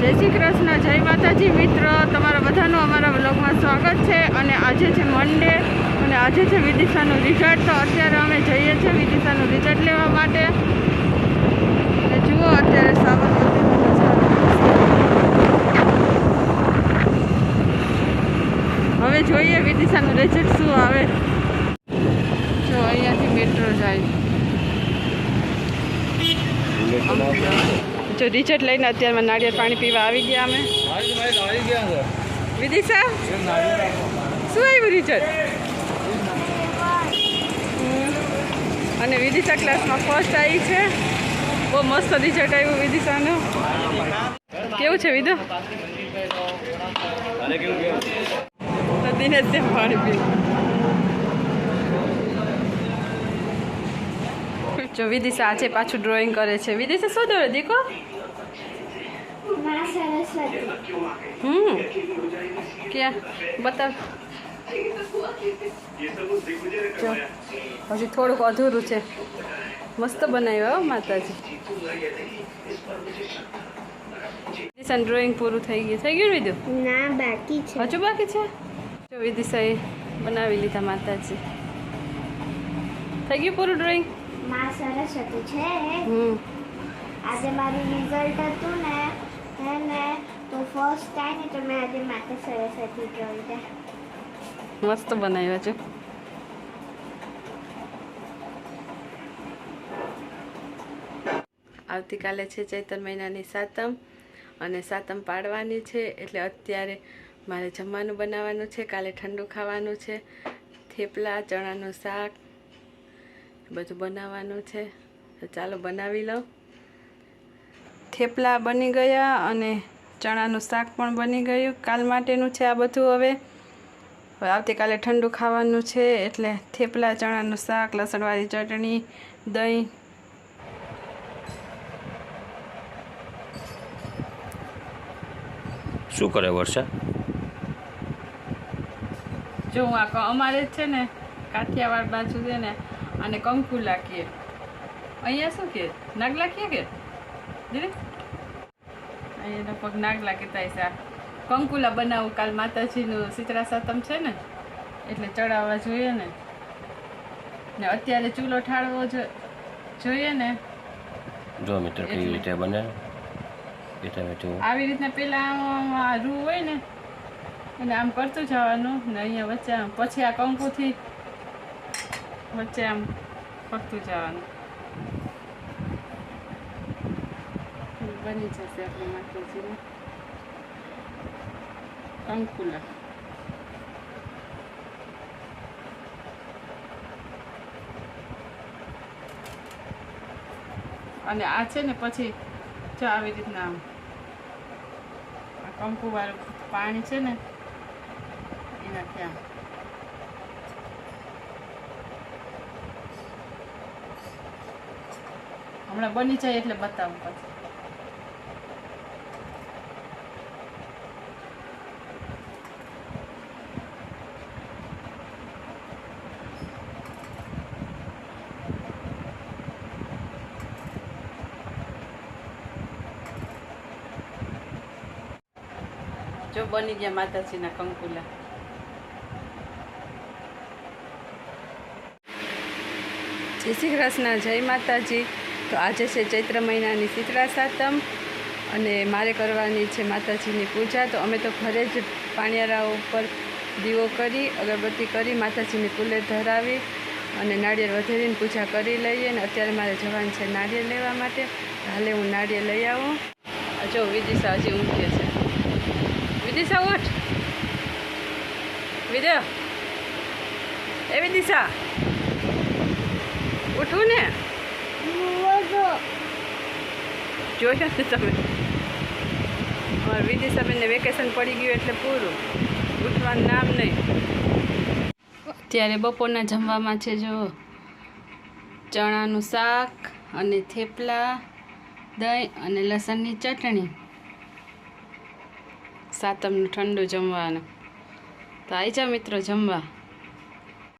જય શ્રી કૃષ્ણ, જય માતાજી મિત્ર. તમારા બધાનું અમારા બ્લોગમાં સ્વાગત છે અને આજે છે મંડે અને આજે છે વિદિશાનું રિઝલ્ટ તો અત્યારે અમે જઈએ છીએ વિદિશાનું રિઝલ્ટ લેવા માટે. અને જુઓ અત્યારે સાબરમતી હવે જોઈએ વિદિશાનું રિઝલ્ટ શું આવે. જો અહીંયાથી મેટ્રો જાય. જો રિઝલ્ટ લઈને અત્યારમાં નાળિયેર પાણી પીવા આવી ગયા અમે. વિદિશા? શું આવ્યું રિઝલ્ટ અને વિદિશા ક્લાસમાં ફર્સ્ટ આવી છે. બહુ મસ્ત રિઝલ્ટ આવ્યું વિદિશાનું. કેવું છે વિદુ? તો દિનેશ પાણી પીવું. જો વિદિશા આજે પાછું ડ્રોઈંગ કરે છે. વિદિશા શું દોરે દીકો? હમ. ક્યાં? બતાવ. જો હજી થોડુંક અધૂરું છે. મસ્ત બનાવ્યો હો માતાજી. વિદિશા ડ્રોઈંગ પૂરું થઈ ગયું. થઈ ગયું વિદુ? ના બાકી છે. હજુ બાકી છે? જો વિદિશાએ બનાવી લીધા માતાજી. થઈ ગયું પૂરું ડ્રોઈંગ માં સરસ્વતી છે. આજે મારું રિઝલ્ટ હતું ને હે ને તો ફર્સ્ટ ટાઈમ તો મેં આજે માતા સરસ્વતી જોઈ મસ્ત બનાવ્યા છે. આવતીકાલે છે ચૈતર મહિનાની સાતમ અને સાતમ પાડવાની છે એટલે અત્યારે મારે જમવાનું બનાવવાનું છે કાલે ઠંડુ ખાવાનું છે થેપલા ચણાનું શાક બધું બનાવવાનું છે. તો ચાલો બનાવી લો થેપલા બની ગયા અને ચણાનું શાક પણ બની ગયું. કાલ માટેનું છે આ બધું હવે. હવે આવતીકાલે ઠંડુ ખાવાનું છે એટલે થેપલા ચણાનું શાક લસણવાળી ચટણી દહીં. શું કરે વર્ષા? જો હું આ અમારે જ છે ને કાઠિયાવાડ બાજુ છે ને અને કંકુ લાખીએ અહીંયા શું કે? નાગ લાખીએ કે? દીદી? અહીંયા લગભગ નાગ લાગે થાય છે કંકુલા બનાવું કાલ માતાજીનું શીતળા સાતમ છે ને? એટલે ચડાવવા જોઈએ ને. ને અત્યારે ચૂલો ઠાળવો જોઈએ ને. જો મિત્ર કેવી રીતે બને? આવી રીતના પેલા રૂ હોય ને અને આમ કરતું જવાનું ને અહીંયા વચ્ચે પછી આ કંકુથી વચ્ચે આમ કરતું જવાનું બની જશે આપણે માતાજીને અંકુલા અને આ છે ને પછી જો આવી રીતના આમ આ કંકુવાળું પાણી છે ને એનાથી આમ હમણાં બની જાય એટલે બતાવું પછી. જો બની ગયા માતાજીના કંકુલા. જય શ્રી કૃષ્ણ, જય માતાજી. તો આજે છે ચૈત્ર મહિનાની શીતળા સાતમ અને મારે કરવાની છે માતાજીની પૂજા. તો અમે તો ઘરે જ પાણિયારા ઉપર દીવો કરી, અગરબત્તી કરી, માતાજીની ફૂલે ધરાવી અને નાળિયેર વધેરીને પૂજા કરી લઈએ અને અત્યારે મારે જવાનું છે નાળિયેર લેવા માટે. હાલે હું નાળિયેર લઈ આવું. જો વિદિશા હજી ઊંઘે છે. વિદિશા ઉઠ. વિદ્યા એ વિદિશા. ઉઠવું ને? જોયો ને તમે? વિધિ વિદિશાબેનને વેકેશન પડી ગયું એટલે પૂરું. ઉઠવાનું નામ નહીં. અત્યારે બપોરના જમવામાં છે જો ચણાનું શાક અને થેપલા, દહીં અને લસણની ચટણી. સાતમનું ઠંડુ જમવાનું. તો આવી જાઓ મિત્રો જમવા.